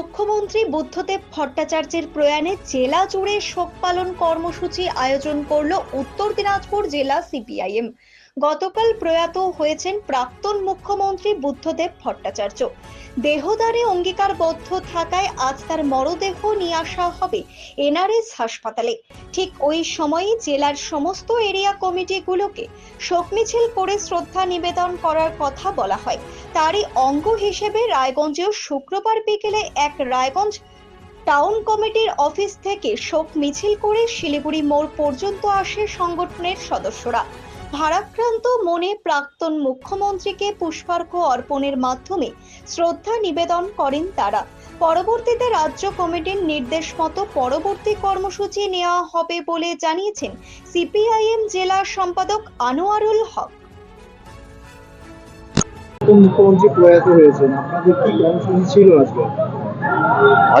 মুখ্যমন্ত্রী বুদ্ধদেব ভট্টাচার্যের প্রয়াণে জেলা জুড়ে শোক পালন কর্মসূচি আয়োজন করল উত্তর দিনাজপুর জেলা সিপিআইএম। গতকাল প্রয়াত হয়েছেন প্রাক্তন মুখ্যমন্ত্রী বুদ্ধদেব ভট্টাচার্য। দেহদারে অঙ্গীকারবদ্ধ থাকায় আজ তার মরদেহ নিয়ে আসা হবে এনআরএস হাসপাতালে। ঠিক ওই সময়ই জেলার সমস্ত এরিয়া কমিটিগুলোকে শোক মিছিল করে শ্রদ্ধা নিবেদন করার কথা বলা হয়। তারই অঙ্গ হিসেবে রায়গঞ্জেও শুক্রবার বিকেলে এক রায়গঞ্জ টাউন কমিটির অফিস থেকে শোক মিছিল করে শিলিগুড়ি মোড় পর্যন্ত আসে সংগঠনের সদস্যরা। ভারাক্রান্ত মনে প্রাক্তন মুখ্যমন্ত্রীকে পুষ্পার্ঘ্য অর্পণের মাধ্যমে শ্রদ্ধা নিবেদন করেন তারা। পরবর্তীতে রাজ্য কমিটির নির্দেশ মতো পরবর্তী কর্মসূচি নেওয়া হবে বলে জানিয়েছেন সিপিআইএম জেলা সম্পাদক আনোয়ারুল হক। মুখ্যমন্ত্রী প্রয়াত হয়েছেন আপনাদের কি কর্মসূচি ছিল আজকে?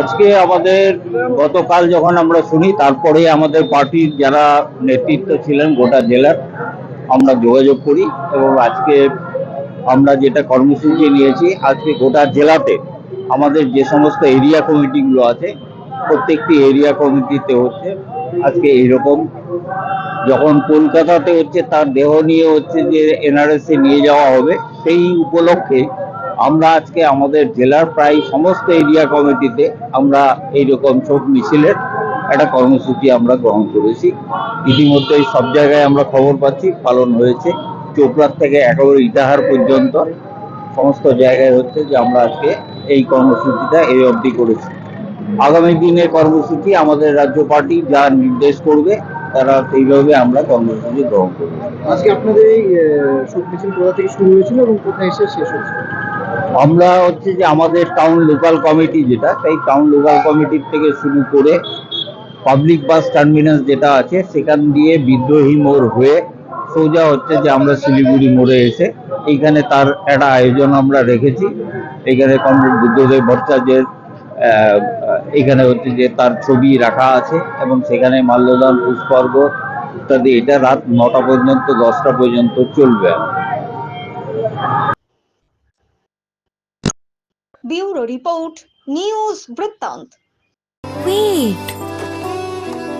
আজকে আমাদের গতকাল যখন আমরা শুনি তারপরে আমাদের পার্টির যারা নেতৃত্ব ছিলেন গোটা জেলার আমরা যোগাযোগ করি এবং আজকে আমরা যেটা কর্মসূচি নিয়েছি, আজকে গোটা জেলাতে আমাদের যে সমস্ত এরিয়া কমিটিগুলো আছে, প্রত্যেকটি এরিয়া কমিটিতে হচ্ছে আজকে এইরকম। যখন কলকাতাতে হচ্ছে তার দেহ নিয়ে হচ্ছে যে এনআরএস নিয়ে যাওয়া হবে, সেই উপলক্ষে আমরা আজকে আমাদের জেলার প্রায় সমস্ত এরিয়া কমিটিতে আমরা এইরকম শোক মিছিলের একটা কর্মসূচি আমরা গ্রহণ করেছি। ইতিমধ্যেই সব জায়গায় আমরা খবর পাচ্ছি পালন হয়েছে। চোপড়ার থেকে একেবারে ইটাহার পর্যন্ত সমস্ত জায়গায় হচ্ছে যে আমরা আজকে এই কর্মসূচিটা এই অবধি করেছি। আগামী দিনের কর্মসূচি আমাদের রাজ্য পার্টি যা নির্দেশ করবে তারা সেইভাবে আমরা কর্মসূচি গ্রহণ করব। আজকে আপনাদের এই শোক মিছিল কোথা থেকে শুরু হয়েছিল এবং কোথায় এসে শেষ হয়েছিল? আমরা হচ্ছে যে আমাদের টাউন লোকাল কমিটি যেটা সেই টাউন লোকাল কমিটির থেকে শুরু করে পাবলিক বাস টার্মিনাস যেটা আছে সেখান দিয়ে বিদ্রোহী মোড় হয়ে সোজা হচ্ছে যে আমরা শিলিগুড়ি মোড়ে এসে এইখানে তার একটা আয়োজন আমরা রেখেছি। এখানে কমরেড বুদ্ধদেব ভট্টাচার্যের আহ, এখানে হচ্ছে যে তার ছবি রাখা আছে এবং সেখানে মাল্যদান পুষ্পর্গ ইত্যাদি। এটা রাত নটা পর্যন্ত দশটা পর্যন্ত চলবে। ব্যুরো রিপোর্ট নিউজ বৃত্তান্ত। Wait.